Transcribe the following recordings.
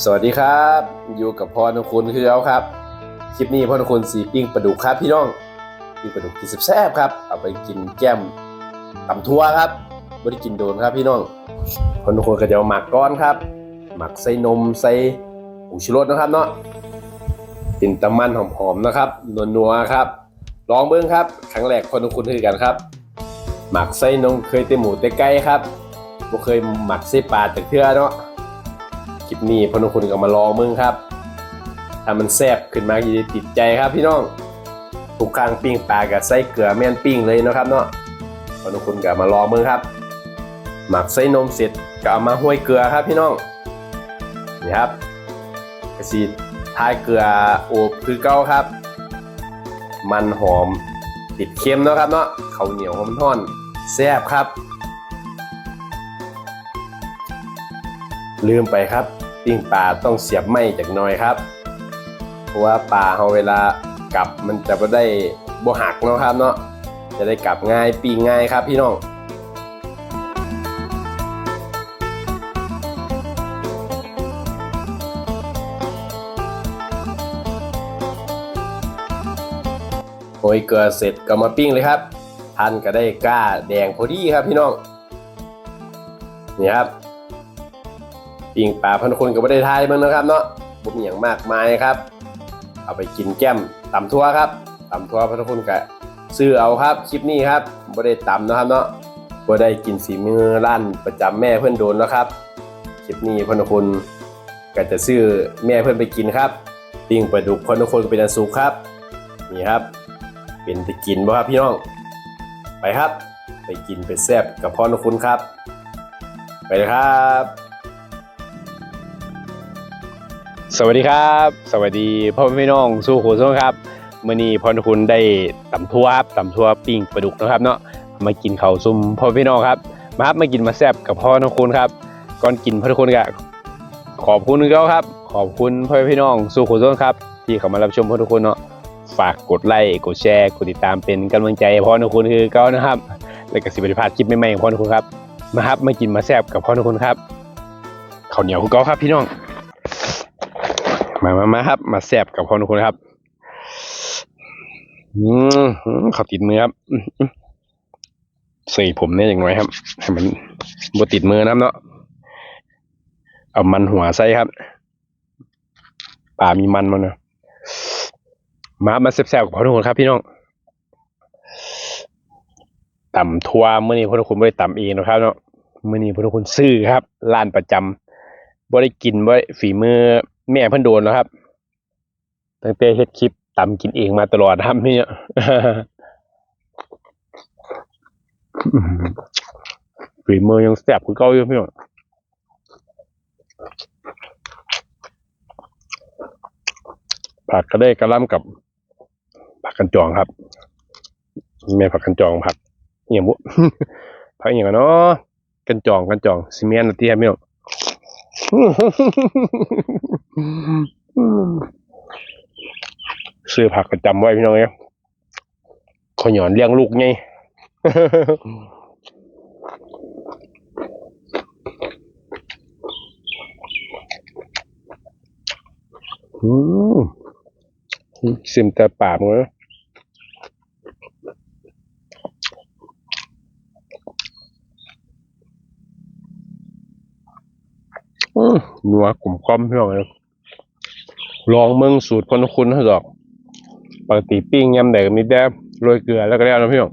สวัสดีครับ อยู่กับพรนคุณคือเอาครับ คลิปนี้พรนคุณสีปิ้งปลาดุกครับพี่น้องปิ้งปลาดุกกินแซ่บครับ เอาไปกินแก้มตำทั่วครับไม่ได้กินโดนครับพี่น้องพรนคุณก็จะเอาหมักก้อนครับ หมักใส่นมใส่ผงชูรสนะครับเนาะเป็นตะมันหอมๆนะครับนัวๆครับ ลองเบิ้งครับครั้งแรกพรนคุณคือกันครับ หมักไส้นมเคยเตะหมูเตะไก่ครับบ่เคยหมักไส้ปลาแต่เทื่อเนาะ ลิปนี้พนุคุณก็มาลองมึงครับถ้ามันแซ่บขึ้นมาจะติดใจครับพี่น้องทุกครั้งปิ้งปลากับไส้เกลือแม่นปิ้งเลยนะครับเนาะพนุคุณก็มาลองมึงครับ หมักไส้นมเสร็จก็เอามาห้วยเกลือครับพี่น้องนี่ครับกระสีทายเกลือโอบคือเก้าครับ มันหอมติดเค็มเนาะครับเนาะข้าวเหนียวหอมท่อนแซ่บครับ ลืมไปครับ ปิ้งปลาต้องเสียบไม้จากน้อยครับ เพราะว่าปลาเราเวลากลับมันจะไม่ได้บ่หักเนาะครับเนาะจะได้กลับง่ายปิ้งง่ายครับพี่น้องโอยเกลือเสร็จก็มาปิ้งเลยครับทันก็ได้กล้าแดงพอดีครับพี่น้อง นี่ครับ ปิงปลาพันคนก็ไม่ได้ทยมันนะครับ เนาะบุญอย่างมากมายครับ เอาไปกินแก้มตำทั่วครับตำทั่วพันคนก็ซื้อเอาครับคลิปนี้ครับไม่ได้ตำนะครับเนาะบ่ได้กินสีมือร้านประจำแม่เพื่อนโดนแล้วครับคลิปนี้พันคนก็จะซื้อแม่เพื่อนไปกินครับปิ้งปลาดุกพันคนก็เป็นอันสุกครับนี่ครับ เป็นไปกินบ่ครับพี่น้อง ไปครับ ไปกินไปแซ่บกับพ่อนคุณครับ ไปเลยครับ สวัสดีครับ สวัสดีพ่อแม่พี่น้องสู้โขสู้ครับมื่อนี้พรคุณได้ตำทั่วครับตำทั่วปิ้งปลาดุกนะครับเนาะมากินข้าวซุ่มพ่อพี่น้องครับมาครับมากินมาแซ่บกับพ่อน้องคุณครับก่อนกินพ่อคุณก็ขอบคุณเขาครับ ขอบคุณพ่อพี่น้องสู้โขสู้ครับ ที่เข้ามารับชมพ่อทุกคนเนาะฝากกดไลค์กดแชร์กดติดตามเป็นกำลังใจพ่อน้องคุณคือเก้านะครับ และก็สิบริพาดคลิปใหม่ๆของพ่อน้องคุณครับมาครับมากินมาแซ่บกับพ่อน้องคุณครับข้าวเหนียวคือเก้าครับพี่น้อง มามามาครับ มาแซบกับพ่อทุกคนครับอืมเขาติดมือครับใส่ผมเนี่ยอย่างน้อยครับให้มันบติดมือนะเนาะเอามันหัวใส่ครับป่ามีมันมันนะมามาแซบๆกับพ่อทุกคนครับ พี่น้องต่ำทัวเมื่อนี้พ่อทุกคนไม่ได้ต่ำเองนะครับเนาะเมื่อนี้พ่อทุกคนซื้อครับร้านประจำบ่ได้กินบ่ได้ฝีมือ แม่เพิ่นโดนแล้วครับ ตั้งแต่เฮ็ดคลิปตำกินเองมาตลอดครับเนี่ยฝีมือยังแซ่บคือเก่าอยู่พี่น้องผักก็ได้กระล่ำกับ ผักกันจองครับแม่ผักกันจองผักอหย่างบุผักอหย่างกันเนาะกันจองกันจองซีเมนต์นะเตี้ยพี่น้อง ซื้อผักประจำไว้พี่น้องเนี่ขอยอนเลี้ยงลูกไงอืมซิมแต่ปากเลยอืม นัวกลุ่มกล้อมพี่น้องเลยลองเมืองสูตรพนคุณให้ดอกปกติปิ้งยำไหนก็มีแต่โรยเกลือแล้วก็แล้วนะพี่น้อง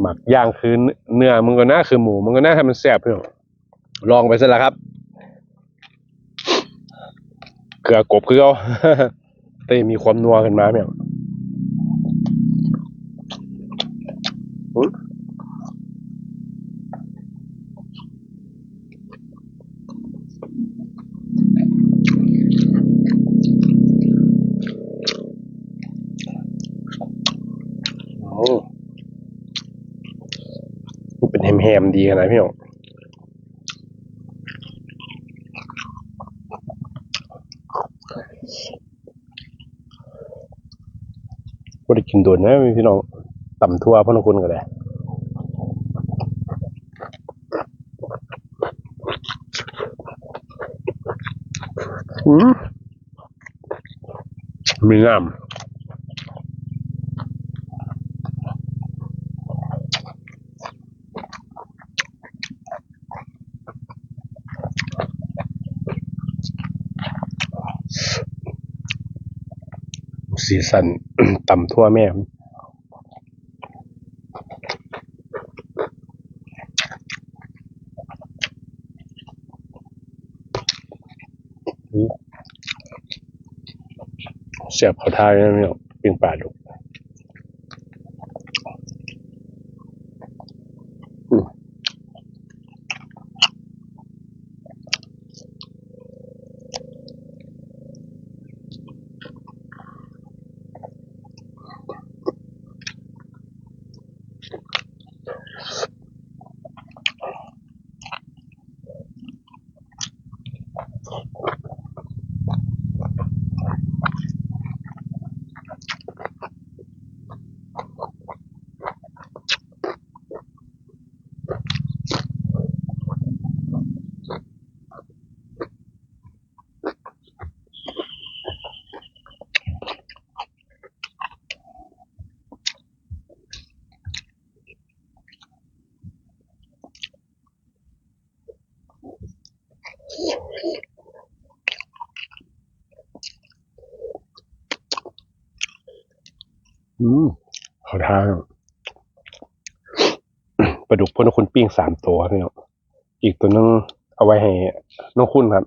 หมักย่างคือเนื้อมันก็น่าคือหมูมันก็น่าทำมันแซ่บพี่น้องลองไปซะละครับ เกลือกบคือเอาแต่มีความนัวขึ้นมาเพี่น้อ เป็นแฮมๆดีขนาดพี่น้องบ่ได้กินโดนนะพี่น้องต่ำทั่วพ่อนคุณก็ได้อืมมีง สีสันต่ำทั่วแม่เสียบเขาทายนะเนี่ยปิงป่าดุก Yeah. อืมเขาทางปลาดุกพวกนคุณปิ้งสามตัวเนี่ยอีกตัวนึงเอาไว้ให้นกคุณครับ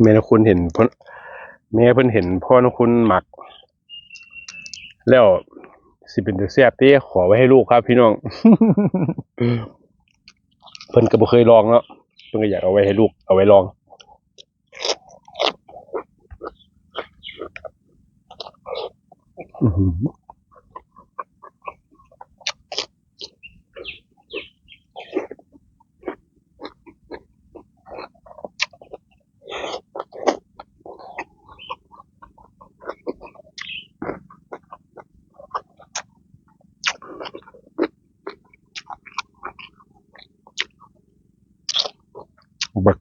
แม่นคุณเห็นพ่อแม่เพิ่นเห็นพ่อนคุณหมัก แล้วสิเป็นตัวแซ่บที่ขอไว้ให้ลูกครับ พี่น้องเพิ่นก็บ่เคยลองเนาะเพิ่นก็อยากเอาไว้ให้ลูกเอาไว้ลองอื้อหือบัก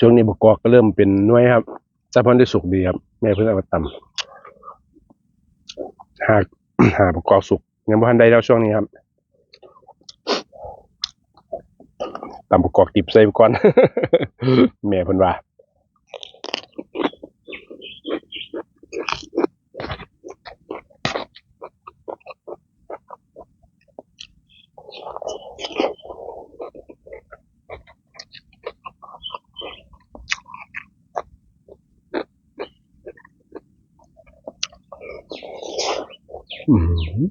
ช่ วงนี้บกกอกก็เริ่มเป็นน้วยครับแต่พิ่นได้สุกดีครับ แม่เพิ่นเอามาตำหากหาบกกอกสุกยังบ่ทันได้แล้วช่วงนี้ครับตำบกกอกดิบใส่ก่อน แม่เพิ่นว่า อื้อหือ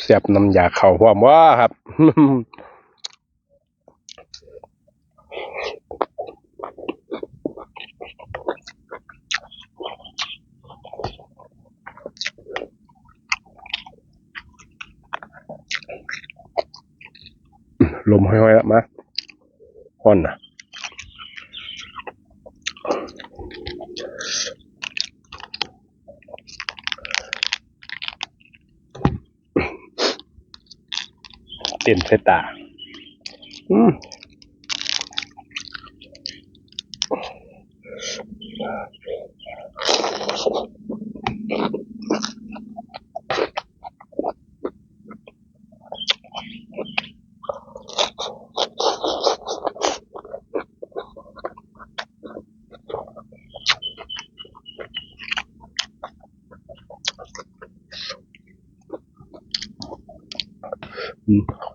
แซ่บน้ำยาเข้าพร้อมว่าครับลมห้อยๆแล้วมา ฮ้อนนะเต็มสายตา อืม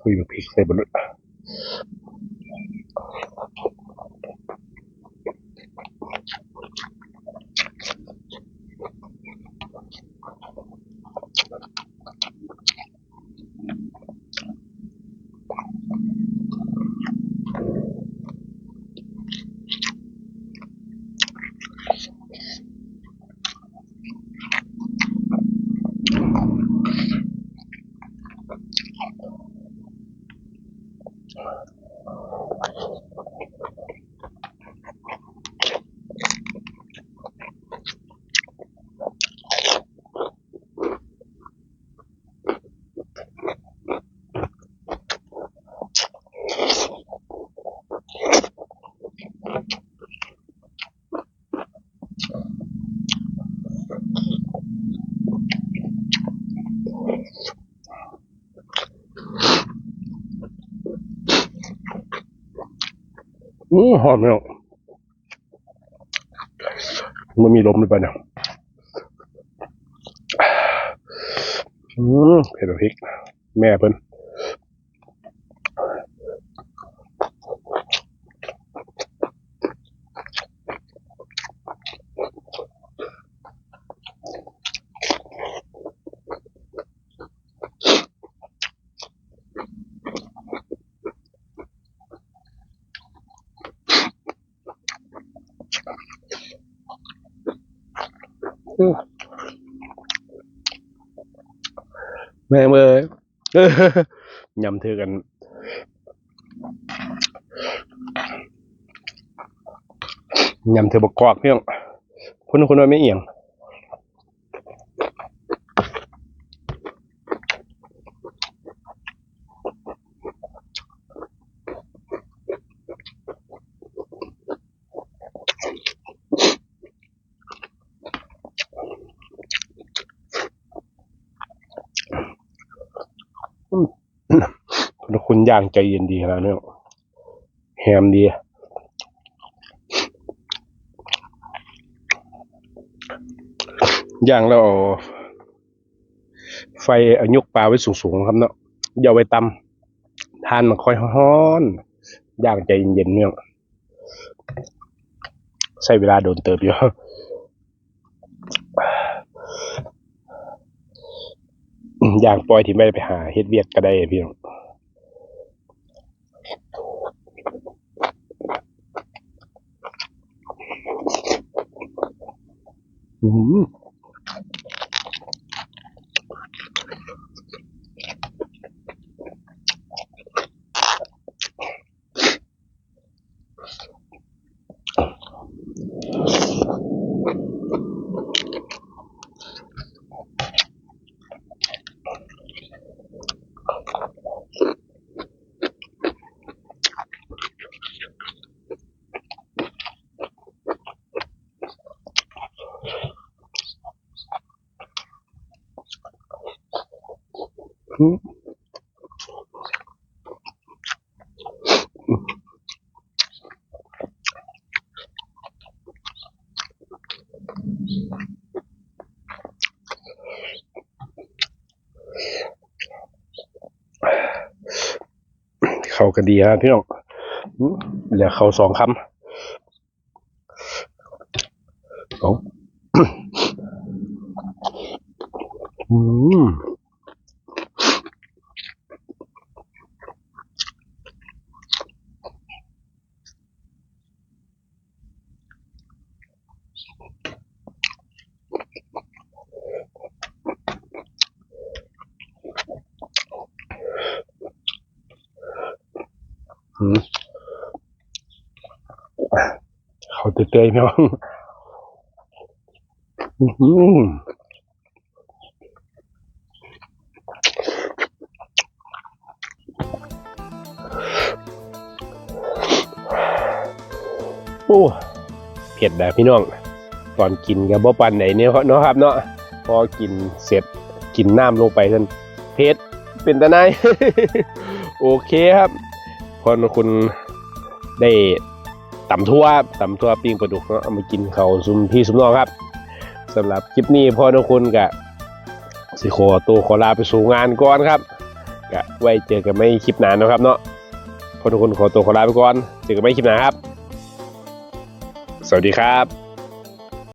อืมคุ อือหอมแล้วมันมีลมหรือเปล่าเนี่ยอืมเผ็ดพริก แม่เพิ่น แม่เมยเออยำเธอกัน ยำเธอบกกอกเพี่น้องคุณคุณว่าไม่เอียง คุณคุณ ย่างใจเย็นดีขนาดนี้แฮมดีย่างแล้วไฟอายกปลาไว้สูงๆครับเนาะอย่าไว้ตำทานมันค่อยฮ้อนย่างใจเย็นๆเนี่ยใช้เวลาโดนเติบอยู่อย่างปล่อยที่ไม่ได้ไปหาเฮ็ดเวียกก็ได้พี่น้อง อื เขากันดีครับพี่น้องเหลือเขาสองคำอืม เขาเตยๆพี่น้องอื้อหือโอ้เผ็ดแบบพี่น้อง ตอนกินกับบ่ปันไหนเนี่ยเนาะครับเนาะพอกินเสร็จกินน้ำลงไปท่านเผ็ดเป็นตะไนโอเคครับ พอคุณได้ต่ำทั่วต่ำทั่วปิ้งปลาดุกเนาะเอามากินเขาซุมพี่ซุมน้องครับสำหรับคลิปนี้พ่อทุกคุณกะสิขอตัวขอลาไปสู่งานก่อนครับกะไว้เจอกันไม่คลิปหนาเนาะครับเนาะพ่อทุกคนขอตัวขอลาไปก่อนเจอกันไม่คลิปหนาครับ สวัสดีครับ